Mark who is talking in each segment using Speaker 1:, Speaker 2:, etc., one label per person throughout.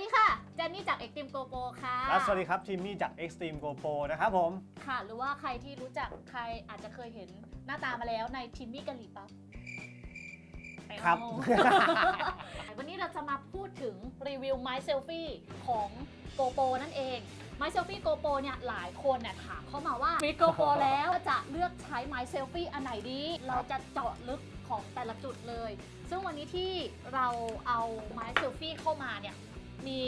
Speaker 1: ดีค่ะเจนนี่จาก Extreme Go Pro ค่ะ
Speaker 2: และสวัสดีครับทีมมี่จาก Extreme GoPro นะครับผม
Speaker 1: ค่ะ หรือว่าใครที่รู้จักใครอาจจะเคยเห็นหน้าตามาแล้วในทิมมี่กะหรี่ปั๊บ
Speaker 2: ครับ
Speaker 1: วันนี้เราจะมาพูดถึงรีวิวไม้เซลฟี่ของ GoPro นั่นเอง ไม้เซลฟี่ GoPro เนี่ยหลายคนเนี่ยถามเข้ามาว่ามี GoPro แล้วจะเลือกใช้ไม้เซลฟี่อันไหนดี เราจะเจาะลึกของแต่ละจุดเลย ซึ่งวันนี้ที่เราเอาไม้เซลฟี่เข้ามาเนี่ย มี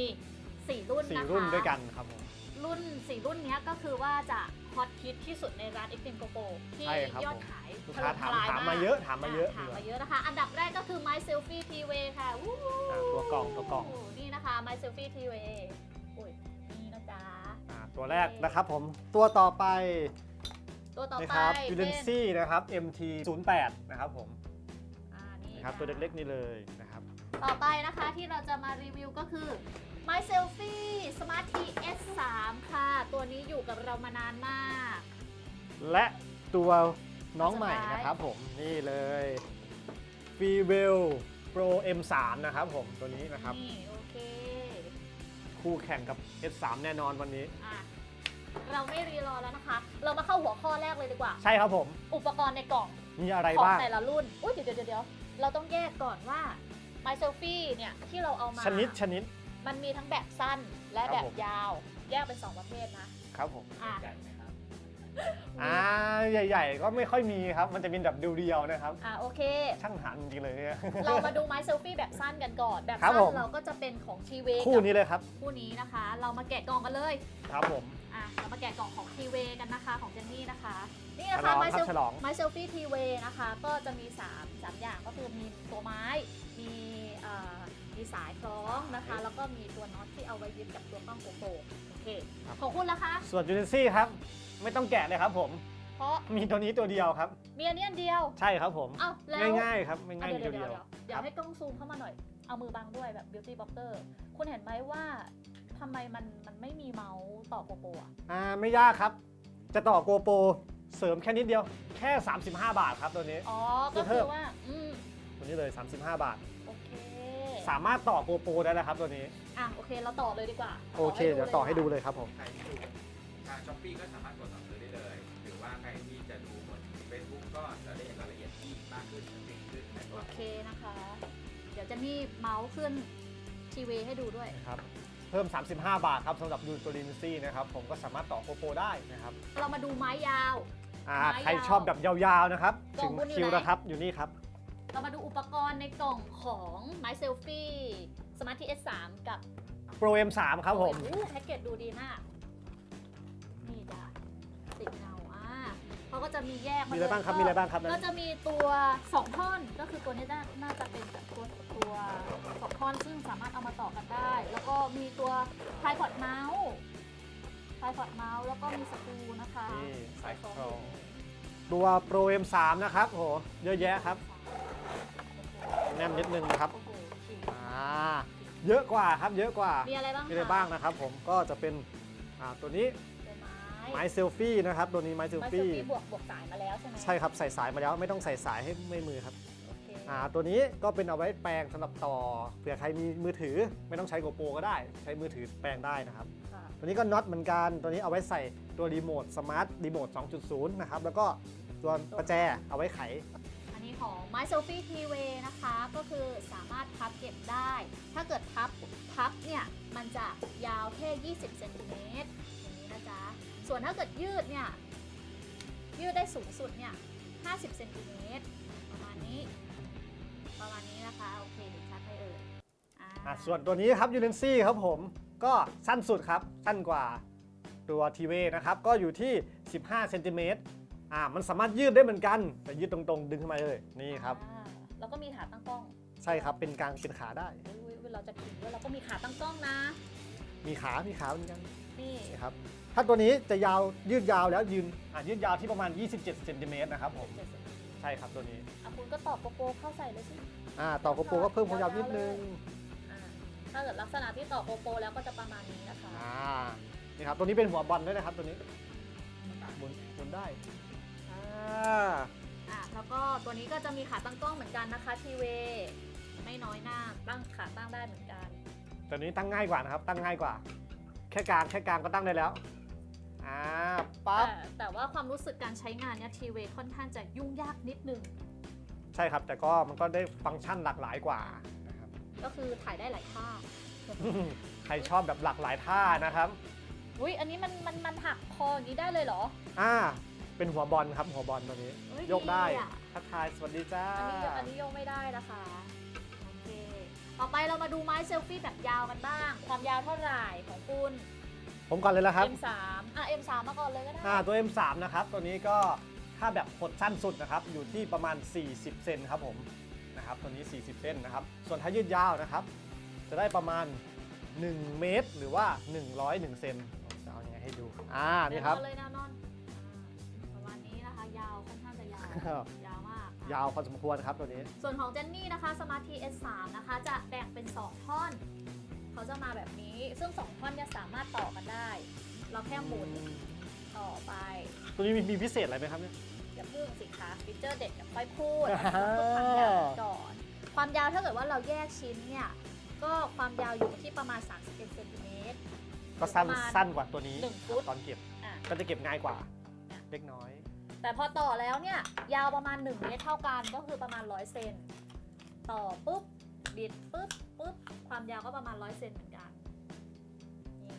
Speaker 1: 4 รุ่น
Speaker 2: สี่
Speaker 1: นะคะ
Speaker 2: รุ่นด้วยกันครับผม
Speaker 1: รุ่น4รุ่นเนี้ยก็คือว่าจะฮอตฮิตที่สุดในร้าน Extreme GoPro ที่
Speaker 2: ใช่ครับ
Speaker 1: ยอด
Speaker 2: ผม
Speaker 1: ขาย
Speaker 2: ลูกค้าถาม
Speaker 1: ถล่
Speaker 2: ถาม
Speaker 1: ทล
Speaker 2: มาเยอะถามมาเยอะ
Speaker 1: ถาม
Speaker 2: ดีกว่า
Speaker 1: มาเยอะนะคะ อันดับแรกก็คือไม้เซลฟี่ทีเวค่ะวู้
Speaker 2: อ่าตัวกล่องตัวกล่อง
Speaker 1: นี่นะคะไม้เซลฟี่ทีเวอุ้ยนี่นะจ๊ะ
Speaker 2: อ่าตัวแรกนะครับผม ตัวต่อไป
Speaker 1: ตัวต่อ
Speaker 2: นะ
Speaker 1: ไป
Speaker 2: ครับ
Speaker 1: เป็
Speaker 2: u l e n c y นะครับ MT 08นะครับผม
Speaker 1: อ่านี่
Speaker 2: นะครับตัวเล็กๆนี่เลยนะครับ
Speaker 1: ต่อไปนะคะที่เราจะมารีวิวก็คือไม้เซลฟี่ Smart T S3 ค่ะ ตัวนี้อยู่กับเรามานานมาก
Speaker 2: และตัวน้องใหม่
Speaker 1: สุดท้าย
Speaker 2: นะครับผมนี่เลย f r e w e l Pro M3 นะครับผมตัวนี้นะครับ
Speaker 1: นี่ โอเค
Speaker 2: คู่แข่งกับ S3 แน่นอนวันนี้
Speaker 1: อะ เราไม่รีรอแล้วนะคะ เรามาเข้าหัวข้อแรกเลยดีกว่า
Speaker 2: ใช่ครับผม
Speaker 1: อุปกรณ์ในกล่อง
Speaker 2: มีอะไร
Speaker 1: ของ
Speaker 2: บ้าง
Speaker 1: แต่ละรุ่น อุ้ยเดี๋ยวเดี๋ยวเดี๋ยวเราต้องแยกก่อนว่า ไมเซลฟี่เนี่ยที่เราเอามา
Speaker 2: ชนิดชนิด
Speaker 1: มันมีทั้งแบบสั้นและ
Speaker 2: ครับ
Speaker 1: แบบ
Speaker 2: ผม
Speaker 1: ยาว แยกเป็น2ประเภทนะครับ
Speaker 2: ผม
Speaker 1: อะ
Speaker 2: อ่าใหญ่ๆ ก็ไม่ค่อยมีครับ มันจะเป็นแบบเดียวๆนะครับ
Speaker 1: อะโอเค
Speaker 2: ช่างหันจริงๆเลยเนี่ย
Speaker 1: เรามาดูไม้เซลฟี่แบบสั้นกันก่อน แบบ
Speaker 2: ครับ
Speaker 1: สั้
Speaker 2: ผ
Speaker 1: น
Speaker 2: ม
Speaker 1: เราก็จะเป็นของทีเว
Speaker 2: คู่นี้เลยครับ
Speaker 1: คู่นี้นะคะ เรามาแกะกล่องกันเลย
Speaker 2: ครับผม
Speaker 1: อะเรามาแกะกล่องของทีเวกันนะคะของเจนนี่นะคะ นี่
Speaker 2: ฉ
Speaker 1: นะ
Speaker 2: ล
Speaker 1: คะ
Speaker 2: อง
Speaker 1: ไม้
Speaker 2: ครั
Speaker 1: เซ
Speaker 2: บ
Speaker 1: ล
Speaker 2: ฉลอง
Speaker 1: ไม้เซลฟี่ทีเวนะคะ ก็จะมี3 3อย่างก็คือมีตัวไม้ มีเอ่อ มีสายคล้องนะคะ แล้วก็มีตัวน็อตที่เอาไว้ยึดกับตัวกล้องโกโปรโอเค
Speaker 2: ครับ
Speaker 1: ของคุณล่ะคะ
Speaker 2: ส่วนยูนิซี่ครับ ไม่ต้องแกะเลยครับผม
Speaker 1: เพราะ
Speaker 2: มีตัวนี้ตัวเดียวครับ
Speaker 1: มีอันนี้อันเดียว
Speaker 2: ใช่ครับผม
Speaker 1: เอ้าแล้ว
Speaker 2: ง่ายๆครับไม่
Speaker 1: อะ
Speaker 2: ง่าย
Speaker 1: เดี๋ยว
Speaker 2: เดี
Speaker 1: เดี๋
Speaker 2: ย
Speaker 1: ยวว
Speaker 2: เดี
Speaker 1: เดี๋
Speaker 2: ย
Speaker 1: ยวว
Speaker 2: ค
Speaker 1: เดี๋ยว
Speaker 2: รับ
Speaker 1: ให้กล้องซูมเข้ามาหน่อยเอามือบังด้วยแบบ beauty blogger คุณเห็นไหมว่าทำไมมันมันไม่มีเมาส์ต่อโกโปรอะ
Speaker 2: อ่าไม่ยากครับ จะต่อโกโปรเสริมแค่นิดเดียวแค่ 35 บาทครับตัวนี้
Speaker 1: อ๋อ
Speaker 2: คื
Speaker 1: ก็
Speaker 2: อเพิ่
Speaker 1: คือ
Speaker 2: ม
Speaker 1: ว่าอืม
Speaker 2: ตัวนี้เลย 35 บาท
Speaker 1: โอเค
Speaker 2: สามารถต่อโกโปรได้แล้วครับตัวนี้
Speaker 1: อะโอเคเราต่อเลยดีกว่า
Speaker 2: โอเค เดี๋ยวต่อให้ดูเลยครับผม
Speaker 3: ใครที่ดูทางช้อปปี้ก็สามารถกดสั่งซื้อได้เลย หรือว่าใครที่จะดูบน Facebook ก็จะได้เห็นรายละเอียดที่มากขึ้นจริงขึ้นในตัว
Speaker 1: โอเคนะคะ เดี๋ยวจะมีเมาส์ขึ้นทีวีให้ดูด้วย
Speaker 2: นะครับ เพิ่ม 35 บาทครับสำหรับยูตัวลินซี่นะครับ ผมก็สามารถต่อโกโปรได้นะครับ
Speaker 1: เรามาดูไม้ยาว
Speaker 2: อ่า
Speaker 1: ไม้ยาว
Speaker 2: ใครชอบแบบยาวๆนะครับ
Speaker 1: กล่
Speaker 2: ถึ
Speaker 1: อง
Speaker 2: ง
Speaker 1: คุณอยู่
Speaker 2: คิว
Speaker 1: ไหน
Speaker 2: นะครับ อยู่นี่ครับ
Speaker 1: เรามาดูอุปกรณ์ในกล่องของไม้เซลฟี่ Smart TS3 กับ
Speaker 2: Pro M3 ครับผม
Speaker 1: โอ้โหแพ็กเกจดูดีมาก นี่จ้ะติดเงาอะเขาก็จะมีแยก
Speaker 2: มีอะไรบ้างครับ มีอะไรบ้างครับ
Speaker 1: ก็
Speaker 2: นั้น
Speaker 1: จะมีตัว2ท่อนก็คือตัวนี้น่าน่าจะเป็นแบบตัวตัวสองท่อนซึ่งสามารถเอามาต่อกันได้ แล้วก็มีตัวไทพอดเมาส์ไทพอดเมาส์แล้วก็มีสกรูนะคะ
Speaker 2: นี่สายค
Speaker 1: ข
Speaker 2: ล้
Speaker 1: อ
Speaker 2: องงตัว Pro M3 นะครับโหเยอะแยะครับ แน่นนิดนึงนะครับ
Speaker 1: โอ้โหจริง
Speaker 2: อ่าเยอะกว่าครับเยอะกว่า
Speaker 1: มีอะไรบ้าง
Speaker 2: มีอะไรบ้างนะครับ ผมก็จะเป็นอ่าตัวนี้
Speaker 1: ตัวไม้
Speaker 2: ไม้เซลฟี่นะครับตัวนี้ไม้เซล
Speaker 1: ไม้เซล
Speaker 2: ฟี่
Speaker 1: ฟี่บวกบวกสายมาแล้วใช่ไหม
Speaker 2: ใช่ครับใส่สายมาแล้วไม่ต้องใส่สายให้ไม่มือครับ
Speaker 1: โอเค
Speaker 2: อ่าตัวนี้ก็เป็นเอาไว้แปลงสำหรับต่อเผื่อใครมีมือถือไม่ต้องใช้โกโปรก็ได้ ใช้มือถือแปลงได้นะครับ
Speaker 1: ค่ะ
Speaker 2: ตัวนี้ก็น็อตเหมือนกัน ตัวนี้เอาไว้ใส่ตัวรีโมทสมาร์ทรีโมท 2.0 นะครับ แล้วก็ตัวประแจเอาไว้ไข
Speaker 1: ของ My Selfie t w a y นะคะ ก็คือสามารถพับเก็บได้ ถ้าเกิดพับพับเนี่ย มันจะยาวแค่ 20เซนติเมตรอย่างนี้นะจ๊ะ ส่วนถ้าเกิดยืดเนี่ย ยืดได้สูงสุดเนี่ย 50เซนติเมตรประมาณนี้ ประมาณนี้นะคะ โอเคเห็นชัดไหมเอ่ยอ่า
Speaker 2: อะส่วนตัวนี้ครับยูเ n นซี่ครับผมก็สั้นสุดครับ สั้นกว่าตัวทีเวนะครับ ก็อยู่ที่ 15เซนติเมตร อ่ามันสามารถยืดได้เหมือนกัน แต่ยืดตรงๆ ดึงขึ้นมาเลยนี่ครับ
Speaker 1: อ่าแล้วก็มีขาตั้งกล้อง
Speaker 2: ใช่ครับเป็นกลางเป็นขาได้
Speaker 1: อุ๊ยๆเราจะขิงด้วยเราก็มีขาตั้งกล้องนะ
Speaker 2: มีขา มีขาเหมือนกัน
Speaker 1: นี่
Speaker 2: นี่ครับถ้าตัวนี้จะยาวยืดยาวแล้วยืนอะยืดยาวที่ประมาณ 27เซนติเมตรนะครับผมใช่ครับตัวนี้
Speaker 1: อะคุณก็ตอบโปโปเข้าใส่เลยสิ
Speaker 2: อ่าต่อโกโปรก็เพิ่มความยาวนิดนึง
Speaker 1: อ่าถ้าเกิดลักษณะที่ต่อโปโปแล้วก็จะประมาณนี้นะคะ
Speaker 2: อ่านี่ครับตัวนี้เป็นหัวบอลด้วยนะครับตัวนี้หมุนหมุนได้ อ่า
Speaker 1: อะแล้วก็ตัวนี้ก็จะมีขาตั้งกล้องเหมือนกันนะคะทีเวไม่น้อยหน้าตั้งขาตั้งได้เหมือนกัน
Speaker 2: ตัวนี้ตั้งง่ายกว่านะครับ ตั้งง่ายกว่า แค่กลางแค่กลางก็ตั้งได้แล้วอ่าปั๊บ
Speaker 1: แต่แต่ว่าความรู้สึกการใช้งานเนี่ยทีเวค่อนข้างจะยุ่งยากนิดนึง
Speaker 2: ใช่ครับ แต่ก็มันก็ได้ฟังก์ชันหลากหลายกว่านะครับ
Speaker 1: ก็คือถ่ายได้หลายท่า
Speaker 2: ใครชอบแบบหลากหลายท่านะครับ
Speaker 1: อุ้ยอันนี้มันมันมันหักคออย่างนี้ได้เลยเหรอ
Speaker 2: อ่า เป็นหัวบอลครับหัวบอลตัวนี้
Speaker 1: เฮ้ย
Speaker 2: โยกได้
Speaker 1: ดีอะ
Speaker 2: ทักทายสวัสดีจ้า
Speaker 1: อันนี้อันนี้โยกไม่ได้นะคะโอเคต่อไปเรามาดูไม้เซลฟี่แบบยาวกันบ้าง ความยาวเท่าไหร่ของคุณ
Speaker 2: ผมก่อนเลยละครับ
Speaker 1: M3 อะ M3 มาก่อนเลยก็ได้
Speaker 2: อ่าตัว M3 นะครับ ตัวนี้ก็ถ้าแบบหดสั้นสุดนะครับ อยู่ที่ประมาณ 40 เซนครับผมนะครับ ตัวนี้ 40 เซนนะครับ ส่วนถ้ายืดยาวนะครับ จะได้ประมาณ 1 เมตร หรือว่า 101เซนจะเอายังไงให้ดู อ่า นี่ครับ
Speaker 1: แนวนอนเลยแนวนอน ยาว
Speaker 2: ครับ
Speaker 1: ยาวมากค่ะ
Speaker 2: ยาวพอสมควรครับตัวนี้
Speaker 1: ส่วนของเจนนี่นะคะ Smart T S3 นะคะ จะแบ่งเป็น 2 ท่อน เขาจะมาแบบนี้ ซึ่ง 2 ท่อนเนี่ยสามารถต่อกันได้ เราแค่หมุนต่อไป
Speaker 2: ตัวนี้มีมีพิเศษอะไรไหมครับเนี่ย
Speaker 1: อย่าพึ่งสิคะฟีเจอร์เด็ดอย่าค่อยพูด
Speaker 2: อ่า
Speaker 1: ต้องฝึกความยาวกันก่อน ความยาวถ้าเกิดว่าเราแยกชิ้นเนี่ย ก็ความยาวอยู่ที่ประมาณ31เซนติเมตร
Speaker 2: ก็สั้น
Speaker 1: ประมาณ
Speaker 2: สั้นกว่าตัวนี้
Speaker 1: หนึ่งฟุต
Speaker 2: ตอนเก็บ
Speaker 1: อะ
Speaker 2: ก็จะเก็บง่ายกว่า
Speaker 1: อะ
Speaker 2: เล็กน้อย
Speaker 1: แต่พอต่อแล้วเนี่ยยาวประมาณ 1 เมตรเท่ากันก็คือประมาณ 100 เซนต่อปุ๊บบิดปุ๊บปุ๊บความยาวก็ประมาณ 100 เซนเหมือนกันนี่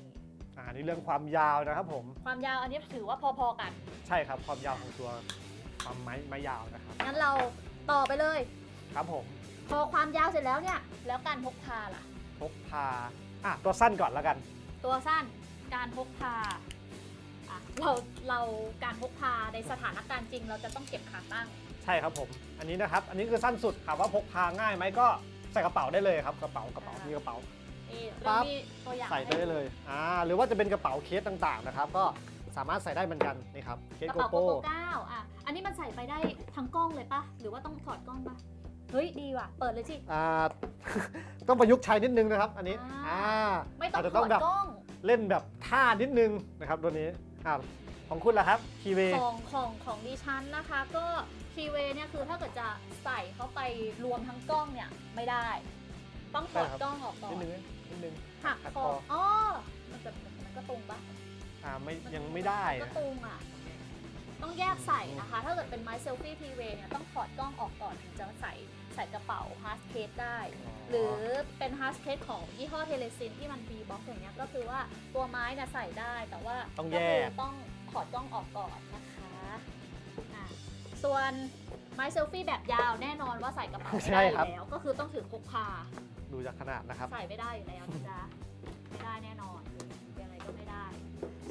Speaker 2: อ่านี่เรื่องความยาวนะครับผม
Speaker 1: ความยาวอันนี้ถือว่าพอๆกัน
Speaker 2: ใช่ครับความยาวของตัวความไม้ไม้ยาวนะครับ
Speaker 1: งั้นเราต่อไปเลย
Speaker 2: ครับผม
Speaker 1: พอความยาวเสร็จแล้วเนี่ย แล้วการพกพาล่ะ
Speaker 2: พกพา อะ ตัวสั้นก่อนแล้วกัน
Speaker 1: ตัวสั้นการพกพาอะ เราเราการพกพาในสถานการณ์จริง เราจะต้องเก็บขาตั้ง
Speaker 2: ใช่ครับผม อันนี้นะครับ อันนี้คือสั้นสุดถามว่าพกพาง่ายไหมก็ใส่กระเป๋าได้เลยครับ กระเป๋ากระเป๋า
Speaker 1: อ่ามี
Speaker 2: มีกระเป๋า
Speaker 1: นี่
Speaker 2: ปั๊
Speaker 1: เรา
Speaker 2: บ
Speaker 1: มีตัวอย่าง
Speaker 2: ใส่ไปได้เลยอ่าหรือว่าจะเป็นกระเป๋าเคสต่างๆนะครับ ก็สามารถใส่ได้เหมือนกันนี่ครับเคส
Speaker 1: กระ
Speaker 2: โก
Speaker 1: เป๋าโก
Speaker 2: โป
Speaker 1: โปเก้าอะ อันนี้มันใส่ไปได้ทั้งกล้องเลยปะ หรือว่าต้องถอดกล้องปะ เฮ้ย ดีว่ะ เปิดเลยสิ
Speaker 2: อ่า ต้องประยุกต์ใช้นิดนึงนะครับ อันนี้
Speaker 1: อ่า
Speaker 2: อ่า
Speaker 1: ไม่ต้อง
Speaker 2: อาจจะ
Speaker 1: ถ
Speaker 2: ต้
Speaker 1: อ
Speaker 2: อง
Speaker 1: ด
Speaker 2: แบบ
Speaker 1: กล้อง
Speaker 2: เล่นแบบท่านิดนึงนะครับตัวนี้ อ่าของคุณล่ะครับคีเว
Speaker 1: ของของของดิฉันนะคะ ก็คีเวเนี่ยคือถ้าเกิดจะใส่เข้าไปรวมทั้งกล้องเนี่ยไม่ได้ ต้องถอดกล้องออกก่อ
Speaker 2: นิด
Speaker 1: น
Speaker 2: นึงนะนิดนึง
Speaker 1: หัก
Speaker 2: หัก
Speaker 1: ค
Speaker 2: ค
Speaker 1: อ
Speaker 2: อ
Speaker 1: อ๋อมันจะมันก็ตรงปะ
Speaker 2: อ่าไม่
Speaker 1: น
Speaker 2: ยังไม่ได้
Speaker 1: มันก็ตรงอะต้องแยกใส่นะคะ ถ้าเกิดเป็นไม้เซลฟี่ทีเวเนี่ยต้องถอดกล้องออกก่อนถึงจะใส่ ใส่กระเป๋าฮาร์ดเคสได้ หรือเป็นฮาร์ดเคสของยี่ห้อเทเลซินที่มันบีบ็อกอย่างเงี้ยก็คือว่าตัวไม้เนี่ยใส่ได้แต่ว่า
Speaker 2: ต้อง
Speaker 1: ก็
Speaker 2: แย
Speaker 1: คื
Speaker 2: ก
Speaker 1: ต้องถอดกล้องออกก่อนนะคะอะส่วนไม้เซลฟี่แบบยาวแน่นอนว่าใส่กระเป๋าไม่ได้อยู่แล้ว ก็คือต้องถือพกพา
Speaker 2: ดูจากขนาดนะครับ
Speaker 1: ใส่ไม่ได้อยู่แล้วนะจ๊ะไม่ได้แน่นอน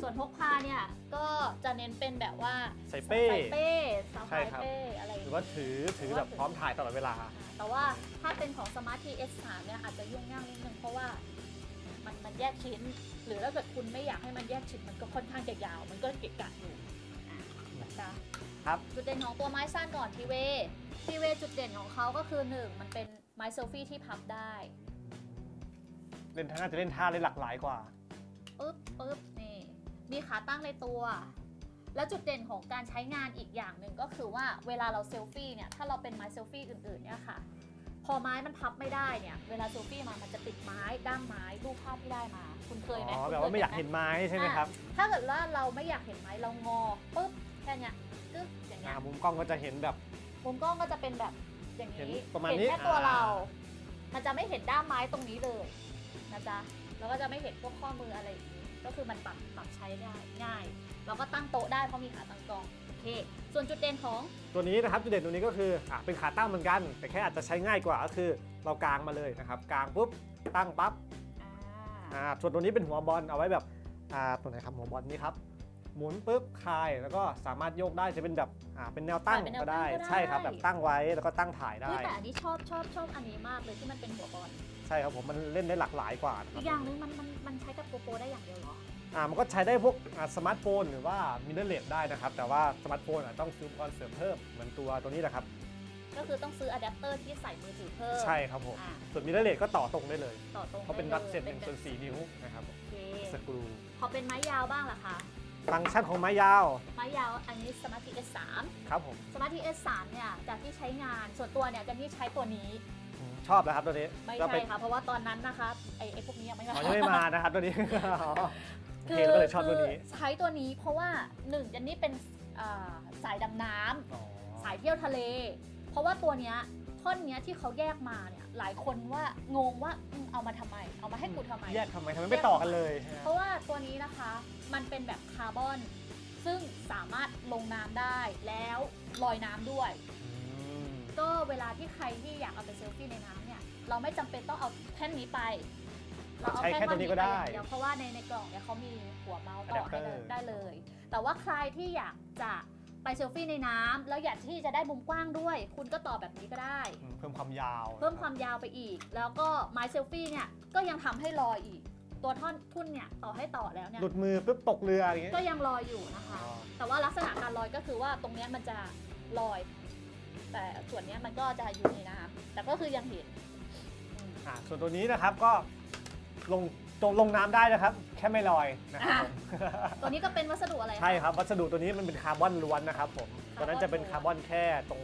Speaker 1: ส่วนพกพาเนี่ย ก็จะเน้นเป็นแบบว่า
Speaker 2: ใส่เป้
Speaker 1: ใส่เป้สะ
Speaker 2: ใช่
Speaker 1: พาย
Speaker 2: ครับ
Speaker 1: เป้อะไรอย่าง
Speaker 2: หรื
Speaker 1: เงี้
Speaker 2: อยว่าถือถือแบบพร้อมถ่ายตลอดเวลา
Speaker 1: อ่าแต่ว่าถ้าเป็นของ Smart T S3 เนี่ยอาจจะยุ่งยากนิดนึงเพราะว่ามันมันแยกชิ้น หรือถ้าเกิดคุณไม่อยากให้มันแยกชิ้นมันก็ค่อนข้างจะยาว มันก็เกะกะอยู่อะนะจ๊ะ
Speaker 2: ครับ
Speaker 1: จุดเด่นของตัวไม้สั้นก่อนทีเวทีเวจุดเด่นของเขาก็คือหนึ่งมันเป็นไม้เซลฟี่ที่พับได้
Speaker 2: เล่นท่าน่าจะเล่นท่าได้หลากหลายกว่า
Speaker 1: ปึ๊บปึ๊บนี่ มีขาตั้งในตัว แล้วจุดเด่นของการใช้งานอีกอย่างหนึ่งก็คือว่าเวลาเราเซลฟี่เนี่ย ถ้าเราเป็นไม้เซลฟี่อื่นๆเนี่ยค่ะ พอไม้มันพับไม่ได้เนี่ย เวลาเซลฟี่มา มันจะติดไม้ด้ามไม้รูปภาพที่ได้มา คุณเคยไหม
Speaker 2: อ๋อ
Speaker 1: คุณ
Speaker 2: แบบ
Speaker 1: ค
Speaker 2: ว่าไม่อยาก
Speaker 1: ป็
Speaker 2: เห็น
Speaker 1: ไหม
Speaker 2: ไม้ใช่ไหมครับ
Speaker 1: ถ้าเกิดว่าเราไม่อยากเห็นไม้เรางอปุ๊บแค่เนี้ยกึ๊บอย่างเงี้
Speaker 2: อ่ายมุมกล้องก็จะเห็นแบบ
Speaker 1: มุมกล้องก็จะเป็นแบบอย่าง
Speaker 2: เห็น
Speaker 1: นี้
Speaker 2: ประมาณ
Speaker 1: เห็น
Speaker 2: นี้
Speaker 1: แค่ตัว
Speaker 2: อ่า
Speaker 1: เรา มันจะไม่เห็นด้ามไม้ตรงนี้เลยนะจ๊ะแล้วก็จะไม่เห็นพวกข้อมืออะไรอย่างนี้ ก็คือมันปรับปรับใช้ได้ง่าย แล้วก็ตั้งโต๊ะได้เพราะมีขาตั้งกล้องโอเค ส่วนจุดเด่นของ
Speaker 2: ตัวนี้นะครับจุดเด่นตัวนี้ก็คืออะเป็นขาตั้งเหมือนกัน แต่แค่อาจจะใช้ง่ายกว่าก็คือ เรากางมาเลยนะครับกางปุ๊บตั้งปั๊บ
Speaker 1: อ่า
Speaker 2: อ่าส่วนตัวนี้เป็นหัวบอลเอาไว้แบบอ่าตัวไหนครับหัวบอลนี่ครับหมุนปุ๊บคลายแล้วก็สามารถโยกได้จะเป็นแบบอ่าเป็นแนวตั้งก็ได้ใช่ครับแบบตั้งไว้แล้วก็ตั้งถ่ายได้
Speaker 1: เฮ้ยแต่อันนี้ชอบชอบชอบอันนี้มากเลยที่มันเป็นหัวบอล
Speaker 2: ใช่ครับผมมันเล่นได้หลากหลายกว่านะค
Speaker 1: อี
Speaker 2: รับ
Speaker 1: กอย่างหนึงมันมันมันใช้กับโกโปรได้อย่างเดียวเหรอ
Speaker 2: อ่ามันก็ใช้ได้พวกอ่าสมาร์ทโฟนหรือว่ามิเ r อร์เลสได้นะครับ แต่ว่าสมาร์ทโฟนอะต้องซื้ออุปกรณ์เสริมเพิ่มเหมือนตัวตัวนี้แหละครับ
Speaker 1: ก็คือต้องซื้ออะแดปเตอร์ที่ใส่มือถือเพิ่ม
Speaker 2: ใช่ครับผม
Speaker 1: อ่า
Speaker 2: ส่วนมิเ r อร์เลสก็ต่อตรงได้เลย
Speaker 1: ต่อตรง
Speaker 2: เพราะเป็น
Speaker 1: ได้
Speaker 2: รัดเส้นห
Speaker 1: ล
Speaker 2: นึ่
Speaker 1: ย
Speaker 2: งส่วนสี่นิ้วนะครับ
Speaker 1: โอเค
Speaker 2: สกรู
Speaker 1: พอเป็นไม้ยาวบ้างล่ะคะ
Speaker 2: ฟังก์ชันของไม้ยาว
Speaker 1: ไม้ยาวอันนี้ Smart T S3
Speaker 2: ครับผม
Speaker 1: Smart T S3 เนี่ยจากที่ใช้งานส่วนตัวเนี่ยจะที่ใช้ตัวนี้
Speaker 2: ชอบนะครับตัวนี้
Speaker 1: ไม่
Speaker 2: ก็
Speaker 1: ใช่
Speaker 2: เป็น
Speaker 1: ค่ะ เพราะว่าตอนนั้นนะคะไอ้ไอ้พวกนี้ยังไม่มา
Speaker 2: อ๋อยังไม่มานะครับตัวนี้อ๋อโอ
Speaker 1: คื
Speaker 2: เคก็เลยชอบตัวนี้
Speaker 1: ใช้ตัวนี้เพราะว่าหนึ่งเจนนี่เป็นอ่าสายดำน้ำ
Speaker 2: อ๋อ
Speaker 1: สายเที่ยวทะเล เพราะว่าตัวเนี้ยท่อนเนี้ยที่เขาแยกมาเนี่ยหลายคนว่างงว่าอืมเอามาทำไม เอามาให้กูทำไม
Speaker 2: แยกทำไมทำไมไม่ต่อกันเลยใช่ไหม
Speaker 1: เพราะว่าตัวนี้นะคะมันเป็นแบบคาร์บอน ซึ่งสามารถลงน้ำได้แล้วลอยน้ำด้วย
Speaker 2: อืม
Speaker 1: ก็เวลาที่ใครที่อยากเอาไปเซลฟี่ในน้ำเนี่ยเราไม่จำเป็นต้องเอาแท่นนี้ไป เราเอา
Speaker 2: ใช้แค่ตัวนี้ก็ได้
Speaker 1: ท่อย่างเยวเพราะว่าในในกล่องเนี่ยเขามีหัวเมาส์ต่อให้เลย
Speaker 2: Adapter
Speaker 1: ได้เลย แต่ว่าใครที่อยากจะไปเซลฟี่ในน้ำแล้วอยากที่จะได้มุมกว้างด้วย คุณก็ต่อแบบนี้ก็ได้
Speaker 2: อืมเพิ่มความยาว
Speaker 1: เพิ่มความยาวไปอีก แล้วก็ไม s เซลฟี่เนี่ยก็ยังทำให้ลอยอีก ตัวท่อนทุ่นเนี่ยต่อให้ต่อแล้วเนี่ย
Speaker 2: หลุดมือปุ๊บตกเรืออะไรอย่างเงี้ย
Speaker 1: ก็ยังลอยอยู่นะคะ
Speaker 2: อ๋อ
Speaker 1: แต่ว่าลักษณะการลอยก็คือว่าตรงเนี้ยมันจะลอย แต่ส่วนเนี้ยมันก็จะอยู่ในน้ำแต่ก็คือยังเห็นอืม
Speaker 2: อ่าส่วนตัวนี้นะครับก็ลงตรงลงน้ำได้นะครับ แค่ไม่ลอยนะครับผม
Speaker 1: ตัวนี้ก็เป็นวัสดุอะไระ
Speaker 2: ใช่ครับวัสดุตัวนี้มันเป็นคาร์บอนล้วนนะครับผม
Speaker 1: คาร์บอน
Speaker 2: ตัวนั้นจะเป็นคาร์บอนแค่ตรง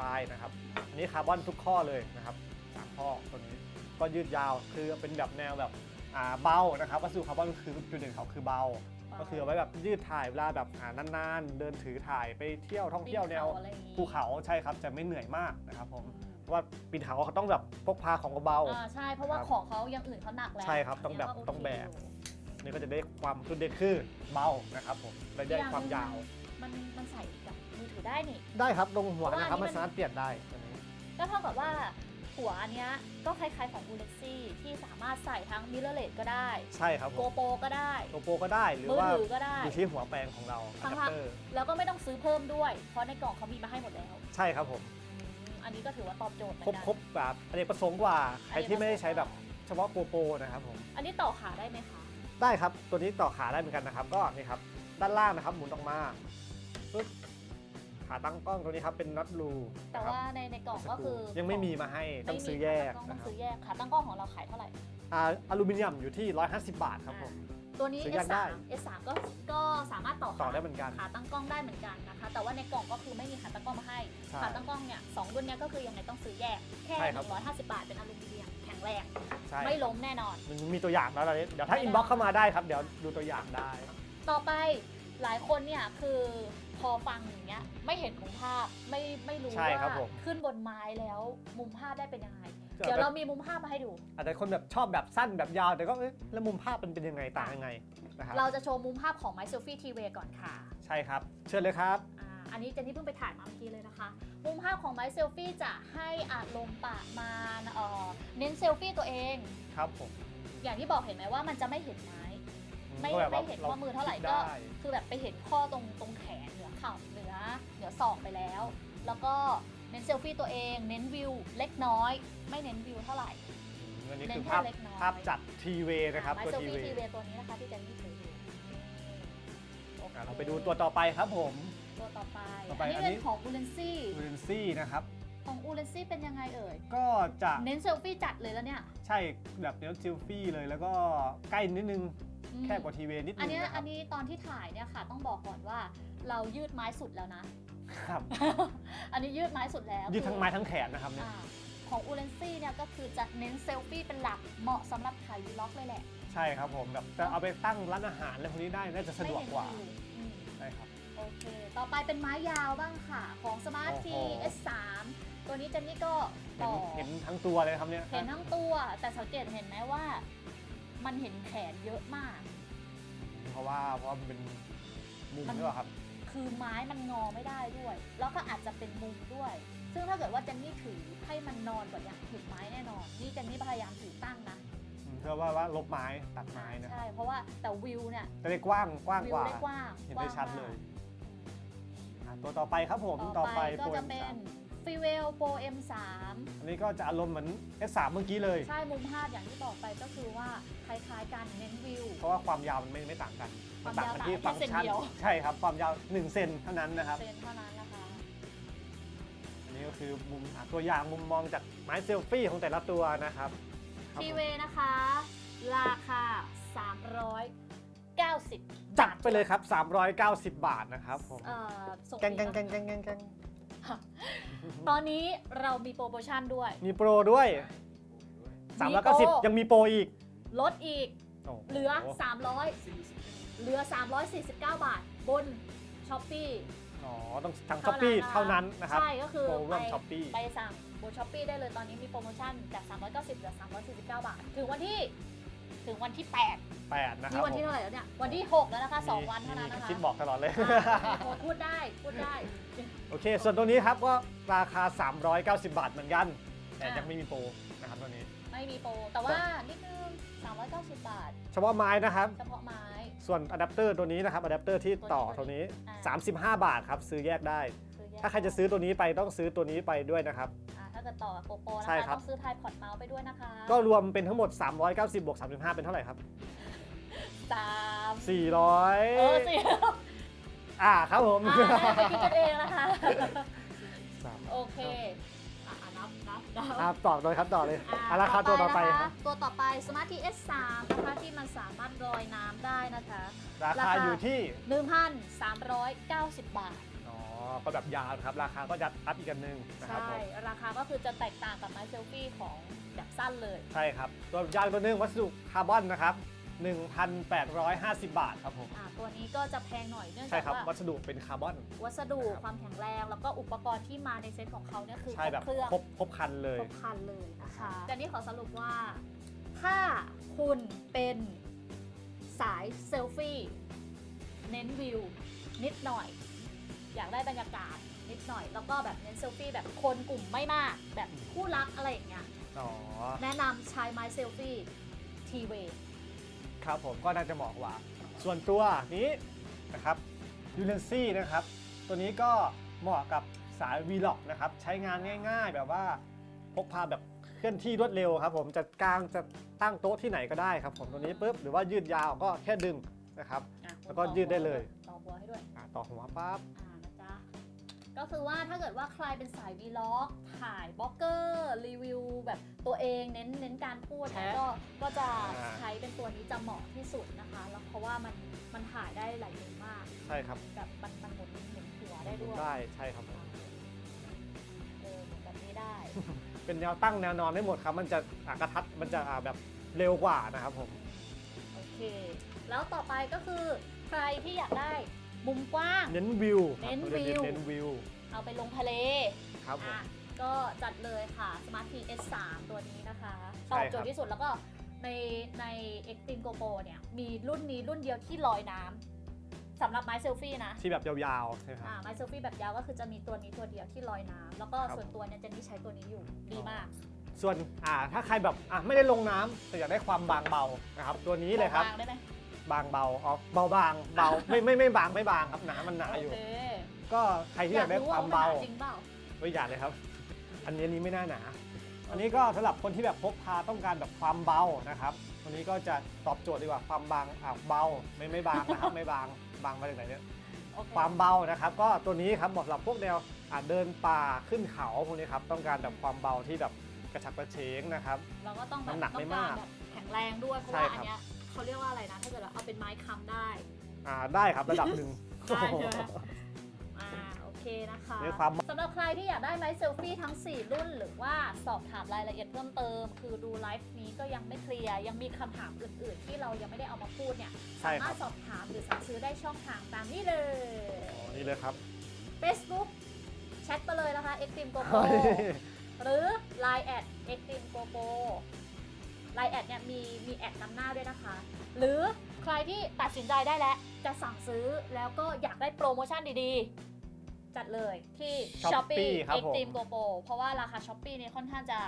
Speaker 2: ปลายนะครับอันนี้คาร์บอนทุกข้อเลยนะครับสามข้อตัวนี้ก็ยืดยาวคือเป็นแบบแนวแบบอ่าเบานะครับวัสดุคาร์บอนคือจุดเด่นเขาคือเบา ก็คือเอาไว้แบบยืดถ่ายเวลาแบบอ่านานๆ เดินถือถ่ายไปเที่ยวท่องเที่ยวแนว
Speaker 1: ปีขาอะไรอย่างงี้
Speaker 2: ภูเขาใช่ครับจะไม่เหนื่อยมากนะครับผมเพราะว่าปีนเขาเขาต้องแบบพกพาของเบา
Speaker 1: อ่าใช่เพราะว่า
Speaker 2: ครับ
Speaker 1: ของเขาอย่างอื่นเขาหนักแล้ว
Speaker 2: ใช่ครับต้องแบบ
Speaker 1: นนี้ก็โเค
Speaker 2: ต้องแบก
Speaker 1: อยู่
Speaker 2: นี่ก็จะได้ความจุดเด่นคือเบานะครับผมและได้ความยาว
Speaker 1: มันมันใส่กับมือถือได้นี่
Speaker 2: ได้ครับลงหัว
Speaker 1: เพราะว่า
Speaker 2: นะครับ
Speaker 1: อันนี้
Speaker 2: มันสามารถเปลี่ยนได้ตัวนี้
Speaker 1: ก็เท่ากับว่า หัวอันเนี้ยก็คล้ายๆของ u l e x i ที่สามารถใส่ทั้งมิเรอร์เลสก็ได้
Speaker 2: ใช่ครับผ
Speaker 1: โก
Speaker 2: ม
Speaker 1: โปรก็ได้
Speaker 2: โกโปรก็ได้หรือ
Speaker 1: มือ
Speaker 2: ว่า
Speaker 1: ถือก็ได้
Speaker 2: อยู่ที่หัวแปลงของเรา
Speaker 1: ทั้ง
Speaker 2: อะแดปเตอร์
Speaker 1: แล้วก็ไม่ต้องซื้อเพิ่มด้วย เพราะในกล่องเขามีมาให้หมดแล้ว
Speaker 2: ใช่ครับผม
Speaker 1: อืมอันนี้ก็ถือว่าตอบโจทย์เหมื
Speaker 2: ครบ
Speaker 1: อนกัน
Speaker 2: ครบแบบอเนกประสงค์กว่าใครที่ไม่ได้ใช้แบบเฉพาะโกโปรนะครับผม
Speaker 1: อันนี้ต่อขาได้ไหมคะ
Speaker 2: ได้ครับ ตัวนี้ต่อขาได้เหมือนกันนะครับ ก็นี่ครับ ด้านล่างนะครับ หมุนออกมาปึ๊บ ขาตั้งกล้องตัวนี้ครับเป็นน็อตรู
Speaker 1: แต่
Speaker 2: นะครับ
Speaker 1: ว่าในในกล่องก็คือ
Speaker 2: ยังไม่มีมาให้ต้องซื้อแยก
Speaker 1: ต้อง
Speaker 2: นะครั
Speaker 1: ซื้
Speaker 2: บ
Speaker 1: อแยกขาตั้งกล้องของเราขายเท่าไหร่
Speaker 2: อ่าอลูมิเนียมอยู่ที่ 150 บาทครับผม
Speaker 1: ตัวนี้
Speaker 2: ซื้อแยก
Speaker 1: S3
Speaker 2: ได้
Speaker 1: S3 ก็ก็สามารถต่อ
Speaker 2: ต่อ
Speaker 1: ขา
Speaker 2: ได้เหมือนกัน
Speaker 1: ขาตั้งกล้องได้เหมือนกันนะคะ แต่ว่าในกล่องก็คือไม่มีขาตั้งกล้องมาให้
Speaker 2: ใช่
Speaker 1: ขาตั้งกล้องเนี่ยสองรุ่นเนี้ยก็คือยังไงต้องซื้อแยกแค่
Speaker 2: ใช่ครับ
Speaker 1: 150 บาทเป็นอลูมิเนียมแข็งแรง
Speaker 2: ใช่
Speaker 1: ไม่ล้มแน่นอน
Speaker 2: มันมีตัวอย่างแล้วตอนนี้เดี๋ยวถ้าอินบ็อกเข้ามาได้ครับเดี๋ยวดูตัวอย่างได้
Speaker 1: ต่อไปหลายคนเนี่ยคือ พอฟังอย่างเงี้ยไม่เห็นมุมภาพไม่ไม่รู้
Speaker 2: ใช่ครับ
Speaker 1: ว่า
Speaker 2: ผม
Speaker 1: ขึ้นบนไม้แล้วมุมภาพได้เป็นยังไง
Speaker 2: จะ
Speaker 1: เดี๋ยวเรามีมุมภาพมาให้ดู
Speaker 2: อาจจะคนแบบชอบแบบสั้นแบบยาว แต่ก็เอ๊ะแล้วมุมภาพมันเป็นยังไงต่างยังไงนะครับ
Speaker 1: เราจะโชว์มุมภาพของ My Selfie TV ก่อนค่ะ
Speaker 2: ใช่ครับ เชิญเลยครับ
Speaker 1: อ่าอันนี้เจนนี่เพิ่งไปถ่ายมาเมื่อกี้เลยนะคะ มุมภาพของ My Selfie จะให้อารมณ์ประมาณเอ่อเน้นเซลฟี่ตัวเอง
Speaker 2: ครับผม
Speaker 1: อย่างที่บอกเห็นไหมว่ามันจะไม่เห็นไม้ ไม่
Speaker 2: ก็แบบ
Speaker 1: ไม่
Speaker 2: ว่า
Speaker 1: เห็นข้อมือเท่าไหร่ก็
Speaker 2: ได้
Speaker 1: คือแบบไปเห็นข้อตรงตรงแขนเหนือเข่าเหนือเหนือศอกไปแล้ว แล้วก็เน้นเซลฟี่ตัวเองเน้นวิวเล็กน้อย ไม่เน้นวิวเท่าไหร่
Speaker 2: อันนี้
Speaker 1: เน้
Speaker 2: คื
Speaker 1: น
Speaker 2: อ
Speaker 1: แค่
Speaker 2: ภาพ
Speaker 1: เล็กน้อย
Speaker 2: ภาพจัดทีเวนะครับ
Speaker 1: My
Speaker 2: ตัวที
Speaker 1: Selfie
Speaker 2: เว
Speaker 1: TV ตัวนี้นะคะที่เจนนี่ถืออยู่โอค
Speaker 2: เราไปดูตัวต่อไปครับผม
Speaker 1: ตัวต่อไป
Speaker 2: ต่อไป
Speaker 1: อันนี้
Speaker 2: อันนี้
Speaker 1: เป็นของอูเลนซี่
Speaker 2: อูเรนซี่นะครับ
Speaker 1: ของอูเลนซี่เป็นยังไงเอ่ย
Speaker 2: ก็จะ
Speaker 1: เน้นเซลฟี่จัดเลยแล้วเนี่ย
Speaker 2: ใช่แบบเนี้ยซิลฟี่เลยแล้วก็ใกล้นิดนึง
Speaker 1: อืม
Speaker 2: แคบกว่าทีเวนิดนึ
Speaker 1: อัน
Speaker 2: ง
Speaker 1: เนี้ย
Speaker 2: นะค
Speaker 1: อั
Speaker 2: รับ
Speaker 1: นนี้ตอนที่ถ่ายเนี่ยค่ะ ต้องบอกก่อนว่าเรายืดไม้สุดแล้วนะ
Speaker 2: ครับ
Speaker 1: อันนี้ยืดไม้สุดแล้ว
Speaker 2: ยืดทั้ง
Speaker 1: คือ
Speaker 2: ไม้ทั้งแขนนะครับเนี่ย
Speaker 1: อ่าของอูเลนซี่เนี่ยก็คือจะเน้นเซลฟี่เป็นหลักเหมาะสำหรับถ่ายวีล็อกเลยแหละ
Speaker 2: ใช่ครับผมแบบจะเอาไปตั้งร้านอาหารอะไรพวกนี้ได้น่าจะสะดวกกว่า
Speaker 1: ไม่เน้นวิวอืม
Speaker 2: ใช่ครับ
Speaker 1: โอเค ต่อไปเป็นไม้ยาวบ้างค่ะ ของ Smart
Speaker 2: โอ้
Speaker 1: T
Speaker 2: โห
Speaker 1: S3 ตัวนี้เจนนี่ก็
Speaker 2: เห็น
Speaker 1: ต่อ
Speaker 2: เห็นทั้งตัวเลยครับเนี่ย
Speaker 1: เห็นทั้งตัวแต่สังเกตเห็นไหมว่า มันเห็นแขนเยอะมาก
Speaker 2: เพราะว่าเพราะว่ามันเป็นมุม
Speaker 1: มัน
Speaker 2: ด้วยเหรอครับ
Speaker 1: คือไม้มันงอไม่ได้ด้วย แล้วก็อาจจะเป็นมุมด้วย ซึ่งถ้าเกิดว่าเจนนี่ถือให้มันนอนกว่าอย่างถือไม้แน่นอน นี่เจนนี่พยายามถือตั้งนะ
Speaker 2: อืมเพื่อว่าว่าลบไม้ตัดไม้นะค
Speaker 1: ใช่
Speaker 2: รับ
Speaker 1: เพราะว่าแต่วิวเนี่ย
Speaker 2: จะได้กว้างกว้าง
Speaker 1: วิ
Speaker 2: ก
Speaker 1: ว
Speaker 2: ว่า
Speaker 1: ได้กว้าง
Speaker 2: เห็นได้ชัดเลย
Speaker 1: กว้างมาก
Speaker 2: อะตัวต่อไปครับผม
Speaker 1: ต่
Speaker 2: ต่
Speaker 1: อ
Speaker 2: อ
Speaker 1: ไป
Speaker 2: ไป
Speaker 1: ก็
Speaker 2: โปร
Speaker 1: จะเป็ น f i w e l Pro M3
Speaker 2: อันนี้ก็จะอารมณ์เหมือน S3 เมื่อกี้เลย
Speaker 1: ใช่มุมภาพอย่างที่บอกไปก็คือว่าคล้ายๆกันเน้นวิว
Speaker 2: เพราะว่าความยาวมันไม่ไม่ต่างกัน
Speaker 1: ความ
Speaker 2: ต่าง
Speaker 1: ยาว
Speaker 2: กันที่
Speaker 1: ต่าง
Speaker 2: ฟังก์ชัน
Speaker 1: แค่เซนเดียว
Speaker 2: ใช่ครับ ความยาว1เซนเท่านั้นนะครับ
Speaker 1: เซนเท่านั้นนะคะ
Speaker 2: อันนี้ก็คือมุมอะตัวอย่างมุมมองจากไม้เซลฟี่ของแต่ละตัวนะครับครับ
Speaker 1: ที
Speaker 2: ผม
Speaker 1: เวนะคะ ราคา 390
Speaker 2: จัดไปเลยครับ 390 บาทนะครับผม
Speaker 1: เอ่อส่ง
Speaker 2: แกงแกงแกงแกงแกงแกง
Speaker 1: ตอนนี้เรามีโปรโมชั่นด้วย
Speaker 2: มีโปรด้วย
Speaker 1: มีโปร
Speaker 2: 390ยังมีโปรอีก
Speaker 1: ลดอีก
Speaker 2: โอ้โเห
Speaker 1: ลือ 300 เหลือ 349 บาท บนช้อปปี้
Speaker 2: อ๋อ ต้องทางช้อปปี้เท่านั้นนะครับ
Speaker 1: ใช่ก็คือ
Speaker 2: โปรร่วม
Speaker 1: ไป
Speaker 2: Shopee
Speaker 1: ไปสั่งบนช้อปปี้ได้เลยตอนนี้มีโปรโมชั่นจาก 390เหลือ 349 บาท ถึงวันที่ ถึงวันที่8
Speaker 2: 8นะค
Speaker 1: นี่
Speaker 2: รับ
Speaker 1: วันที่
Speaker 2: ผม
Speaker 1: เท่าไหร่แล้วเนี่ย วันที่ 6 แล้วนะคะ 2 วันเท่านั้น
Speaker 2: มี
Speaker 1: นะคะ
Speaker 2: คิดบอกตลอดเลย
Speaker 1: อ่าโอ้พูดได้ พูดได้
Speaker 2: โอเค ส่วนตัวนี้ครับก็ราคา 390 บาทเหมือนกัน แต่
Speaker 1: อะ
Speaker 2: ยังไม่มีโปรนะครับตัวนี้
Speaker 1: ไม่มีโปร แต่ว่านิดนึง390 บาท
Speaker 2: เฉพาะไม้นะครับ
Speaker 1: เฉพาะไม้
Speaker 2: ส่วนอะแดปเตอร์ตัวนี้นะครับอะแดปเตอร์ที่ต่อ
Speaker 1: ตั
Speaker 2: ตัวว
Speaker 1: นี้
Speaker 2: นี้
Speaker 1: อ่า
Speaker 2: 35 บาทครับซื้อแยกได้
Speaker 1: ซื้อแยก
Speaker 2: ถ้าใครจะซื้อตัวนี้ไปต้องซื้อตัวนี้ไปด้วยนะครับ
Speaker 1: อ่าถ้าเกิดต่อกับโปรโปนะ
Speaker 2: ใช่
Speaker 1: คะ
Speaker 2: ครับ
Speaker 1: ต้องซื้อไทยพอดเมาส์ไปด้วยนะคะ
Speaker 2: ก็รวมเป็นทั้งหมด 390บวก35 เป็นเท่าไหร่ครับ
Speaker 1: สาม
Speaker 2: 400
Speaker 1: เออสี่
Speaker 2: อ่าครับผม
Speaker 1: อ่าให้ไปคิดกันเองนะคะ
Speaker 2: สาม
Speaker 1: โอเคอะอะนับนับนับ
Speaker 2: อ่าต่อเลยครับต่อเลย
Speaker 1: อะ
Speaker 2: อะราคาตัวต่อไป
Speaker 1: นะ
Speaker 2: ค
Speaker 1: คะ
Speaker 2: รับ
Speaker 1: ตัวต่อไป Smart T S3 นะคะที่มันสามารถลอยน้ำได้นะคะ
Speaker 2: รา
Speaker 1: รา
Speaker 2: คา
Speaker 1: คา
Speaker 2: อยู่ที่
Speaker 1: 1,390 บาท
Speaker 2: อ๋อ ก็แบบยาวนะครับ ราคาก็ยัดอัพอีกกันหนึงนะครับ
Speaker 1: ใช่
Speaker 2: ผม
Speaker 1: ราคาก็คือจะแตกต่างกับไมเซลฟี่ของแบบสั้นเลย
Speaker 2: ใช่ครับ ตัวยางตัวหนึงวัสดุคาร์บอนนะครับ 1,850 บาทครับผม
Speaker 1: อ่าตัวนี้ก็จะแพงหน่อยเนื่อง
Speaker 2: ใช่
Speaker 1: จาก
Speaker 2: ครับ
Speaker 1: ว่า
Speaker 2: วัสดุเป็นคาร์บอน
Speaker 1: วัสดุ
Speaker 2: ครับ
Speaker 1: ความแข็งแรง แล้วก็อุปกรณ์ที่มาในเซ็ตของเขาเนี่ยคือ
Speaker 2: ใช่แบบ
Speaker 1: ครบเครื่อง
Speaker 2: ครบครบคันเลย
Speaker 1: ครบครันเลยนะคะแต่นี่ขอสรุปว่า ถ้าคุณเป็นสายเซลฟี่เน้นวิว นิดหน่อย อยากได้บรรยากาศนิดหน่อย แล้วก็แบบเน้นเซลฟี่แบบคนกลุ่มไม่มาก แบบคู่รักอะไรอย่างเงี้ย
Speaker 2: อ๋อ
Speaker 1: แนะนำใช้ไม้เซลฟี่ทีเว
Speaker 2: ครับผมก็น่าจะเหมาะกว่า ส่วนตัวนี้นะครับยูเลนซี่นะครับ ตัวนี้ก็เหมาะกับสาย v l o g นะครับ ใช้งานง่าย ๆ แบบว่าพกพาแบบเคลื่อนที่รวดเร็วครับผมจะกางจะตั้งโต๊ะที่ไหนก็ได้ครับผมตัวนี้ปุ๊บหรือว่ายืดยาวก็แค่ดึงนะครับแล้วก็ยืดได้เลย
Speaker 1: ต่อบัวให้ด้วย
Speaker 2: อะต่อหัวปั๊บ
Speaker 1: อ่านะจ๊ะ ก็คือว่าถ้าเกิดว่าใครเป็นสายวีล็อกถ่ายบล็อกเกอร์รีวิวแบบตัวเองเน้นเน้นการพูดเนี่ยก็ก็จะใช้เป็นตัวนี้จะเหมาะที่สุดนะคะ แล้วเพราะว่ามันมันถ่ายได้หลายมุมมาก
Speaker 2: ใช่ครับ
Speaker 1: แบบมันมันหมุนหมุนหัวได้ด้วย
Speaker 2: ได้ใช่ครับผม
Speaker 1: เออหมุนแบบนี้ได้
Speaker 2: เป็นแนวตั้งแนวนอนได้หมดครับ มันจะอะกระทัดมันจะอะแบบเร็วกว่านะครับผม
Speaker 1: โอเค แล้วต่อไปก็คือใครที่อยากได้ มุมกว้าง
Speaker 2: เน้นวิวครับ
Speaker 1: เน้น
Speaker 2: ตัว
Speaker 1: วิว
Speaker 2: เน้นวิว
Speaker 1: เอาไปลงทะเล
Speaker 2: ครับผม
Speaker 1: อะก็จัดเลยค่ะ Smart T S3 ตัวนี้นะคะ ต
Speaker 2: ใช่
Speaker 1: อบ
Speaker 2: ครับ
Speaker 1: โจทย์ที่สุดแล้วก็ในใน Extreme GoPro เนี่ยมีรุ่นนี้รุ่นเดียวที่ลอยน้ำสำหรับไม้เซลฟี่นะ
Speaker 2: ที่แบบยาวๆใช่ไหมครับ
Speaker 1: อ่าไม้เซลฟี่แบบยาวก็คือจะมีตัวนี้ตัวเดียวที่ลอยน้ำแล้วก็
Speaker 2: ครับ
Speaker 1: ส่วนตัวเนี่ยเจนนี่ใช้ตัวนี้อยู่ดีมาก
Speaker 2: ส่วนอ่าถ้าใครแบบอะไม่ได้ลงน้ำแต่อยากได้ความบางเบานะครับตัวนี้เลยครับ
Speaker 1: บางๆได้ไหม
Speaker 2: บางเบาอ๋อเบาบางเบาไม่ไม่ไม่บางไม่บางครับหนามันหนาอยู่
Speaker 1: โอเค
Speaker 2: ก็ใครที่อยากได้ความเบา
Speaker 1: จริงเปล่า
Speaker 2: ไม่อยากเลยครับ อันนี้อันนี้ไม่น่าหนา อันนี้ก็สำหรับคนที่แบบพกพาต้องการแบบความเบานะครับตัวนี้ก็จะตอบโจทย์ดีกว่าความบางอะเบาไม่ไม่บางนะครับไม่บางบางมาจากไหนเนี่ย
Speaker 1: โอเค
Speaker 2: ความเบานะครับ ก็ตัวนี้ครับเหมาะสำหรับพวกแนวอะเดินป่าขึ้นเขาพวกนี้ครับต้องการแบบความเบาที่แบบกระฉับกระเฉงนะครับ
Speaker 1: เราก็ต้องแบบ
Speaker 2: น้ำหนัก
Speaker 1: ต้
Speaker 2: ไม่
Speaker 1: องการ
Speaker 2: มาก
Speaker 1: แบบแข็งแรงด้วยเพราะ
Speaker 2: ใช่
Speaker 1: ว่า
Speaker 2: ครั
Speaker 1: อั
Speaker 2: บ
Speaker 1: นเนี้ย เขาเรียกว่าอะไรนะ ถ้าเกิดเราเอาเป็นไม้ค้ำได้
Speaker 2: อ่าได้ครับระดับหนึ่ง
Speaker 1: ได้ใช่ไหม อ่าโอเคนะคะ
Speaker 2: ด้วยความ
Speaker 1: สำหรับใครที่อยากได้ไม้เซลฟี่ทั้ง 4 รุ่น หรือว่าสอบถามรายละเอียดเพิ่มเติม คือดูไลฟ์นี้ก็ยังไม่เคลียร์ ยังมีคำถามอื่น ๆ ที่เรายังไม่ได้เอามาพูดเนี่ย
Speaker 2: ใช่
Speaker 1: สา
Speaker 2: ค
Speaker 1: มา
Speaker 2: รั
Speaker 1: ร
Speaker 2: บ
Speaker 1: ถสอบถามหรือสั่งซื้อได้ช่องทางตามนี้เลย
Speaker 2: อ๋อนี่เลยครับ
Speaker 1: Facebook แชทไปเลยนะคะ Extreme GoPro หรือ Line แอด Extreme GoPro Line แอดเนี่ยมีมีแอดนำหน้าด้วยนะคะ หรือใครที่ตัดสินใจได้แล้ว จะสั่งซื้อแล้วก็อยากได้โปรโมชั่นดีๆ จัดเลยที่
Speaker 2: Shopee
Speaker 1: Shopee
Speaker 2: ครับผม
Speaker 1: Extreme GoPro เพราะว่าราคา Shopee เนี่ยค่อนข้างจะ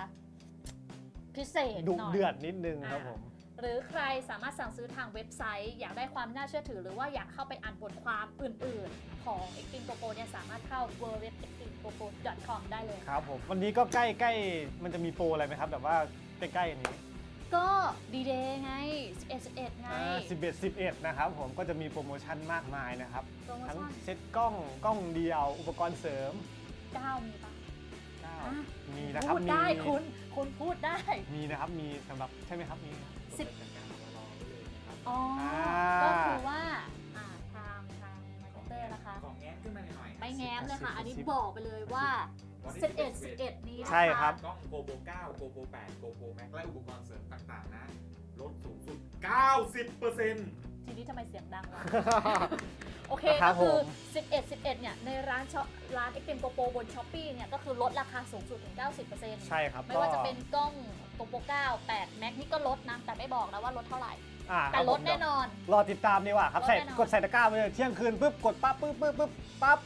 Speaker 1: พิเศษ
Speaker 2: ดุ
Speaker 1: หน่อย
Speaker 2: เดือดนิดนึงครับผม
Speaker 1: หรือใครสามารถสั่งซื้อทางเว็บไซต์ อยากได้ความน่าเชื่อถือ หรือว่าอยากเข้าไปอ่านบทความอื่นๆ ของ Extreme GoPro เนี่ยสามารถเข้า www.extremegopo.com ได้เลย
Speaker 2: ครับผม วันนี้ก็ใกล้ใกล้มันจะมีโปรอะไรไหมครับ แบบว่าใกล้ๆอย่างนี้
Speaker 1: ก็ดีเดย์ไง 11 11 ไง
Speaker 2: อ่า11 11 นะครับผมก็จะมีโปรโมชั่นมากมายนะครับ
Speaker 1: โปรโม
Speaker 2: ทั้ง
Speaker 1: ชั่น
Speaker 2: เซ็ตกล้องกล้องเดียว อุปกรณ์เสริม
Speaker 1: 9 มีปะอะ
Speaker 2: มีนะครับ
Speaker 1: พูด
Speaker 2: มี
Speaker 1: ได้คุณคุณพูดได้
Speaker 2: มีนะครับ มีสำหรับใช่ไหมครับ มี
Speaker 1: สิบ
Speaker 3: จัดการรอรอไว้เลยนะครับ
Speaker 1: อ๋อ
Speaker 2: อ่า
Speaker 1: ก็คือว่าอ่าทางทางมาร์เก็ตเตอร์นะคะ
Speaker 3: ของแง้มขึ้นมาหน่อยๆ
Speaker 1: ไม่แง้มเลยค่ะ อันนี้บอกไปเลยว่า
Speaker 3: วันที่
Speaker 1: 11 11นี้นะคะ
Speaker 2: ใช่ครับ
Speaker 3: กล้องโกโบ9โกโบ8โกโบแม็กและอุปกรณ์เสริมต่างๆ นะ ลดสูงสุด 90%
Speaker 1: ทีนี้ทำไมเสียงดังวะ โอเค
Speaker 2: ครั
Speaker 1: ก็
Speaker 2: บ
Speaker 1: คือ
Speaker 2: ผม
Speaker 1: 11 11 เนี่ย ในร้านช็อปร้าน x อ็มโกโปบนช้อปปี้เนี่ย ก็คือลดราคาสูงสุดถึง 90%
Speaker 2: ใช่ครับ
Speaker 1: ไม่ว่าจะเป็นกล้องโกโป9 8แม็กนี่ก็ลดนะ แต่ไม่บอกนะว่าลดเท่าไหร่
Speaker 2: อ่า
Speaker 1: แต่
Speaker 2: ครับ
Speaker 1: ล
Speaker 2: ผ
Speaker 1: ด
Speaker 2: ม
Speaker 1: แน่นอน
Speaker 2: รอติดตามดีกว่าครับ
Speaker 1: ลด
Speaker 2: ใส่
Speaker 1: แน่นอน
Speaker 2: กดใส่ตะกร้าไปเลยเที่ยงคืนปุ๊บกดปั๊บปุ๊บปุ๊บปุ๊บปั๊บ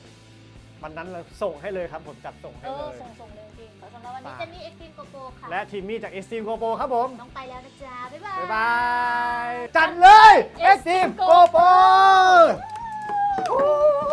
Speaker 2: วันนั้นเราส่งให้เลยครับผมจัดส่งให้
Speaker 1: เอ
Speaker 2: เล
Speaker 1: อย ส่งส่งเลยจริงๆสำหรับวันนี้
Speaker 2: ฝาก
Speaker 1: เจนนี่ x อ็มโกโปค่ะ
Speaker 2: และทีมมี่จาก Extreme GoPro ครับผม
Speaker 1: ต้องไปแล้วนะจ๊ะ บ๊ายบาย
Speaker 2: บ๊ายบาย จัดเลย Extreme GoPro
Speaker 1: วู้